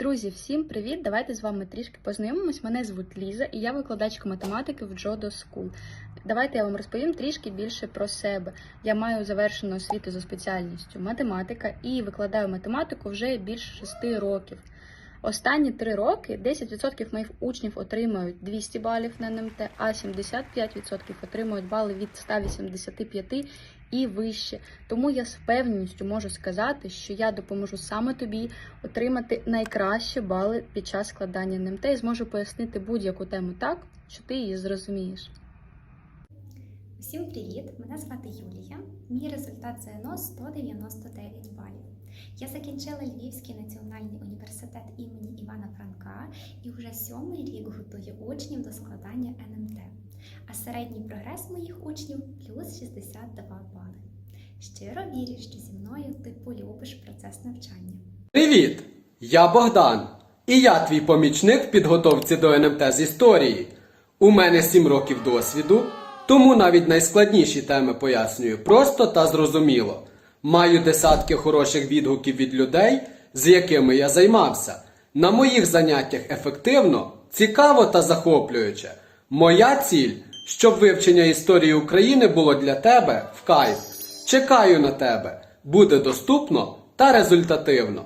Друзі, всім привіт! Давайте з вами трішки познайомимось. Мене звуть Ліза і я викладачка математики в Джодо School. Давайте я вам розповім трішки більше про себе. Я маю завершену освіту за спеціальністю математика і викладаю математику вже більше 6 років. Останні три роки 10% моїх учнів отримують 200 балів на НМТ, а 75% отримують бали від 185 і вище. Тому я з впевненістю можу сказати, що я допоможу саме тобі отримати найкращі бали під час складання НМТ і зможу пояснити будь-яку тему так, що ти її зрозумієш. Всім привіт! Мене звати Юлія. Мій результат ЗНО 199 балів. Я закінчила Львівський національний і вже сьомий рік готую учнів до складання НМТ. А середній прогрес моїх учнів плюс 62 бали. Щиро вірю, що зі мною ти полюбиш процес навчання. Привіт! Я Богдан. І я твій помічник в підготовці до НМТ з історії. У мене 7 років досвіду, тому навіть найскладніші теми пояснюю просто та зрозуміло. Маю десятки хороших відгуків від людей, з якими я займався. На моїх заняттях ефективно, цікаво та захоплююче. Моя ціль, щоб вивчення історії України було для тебе в кайф. Чекаю на тебе. Буде доступно та результативно.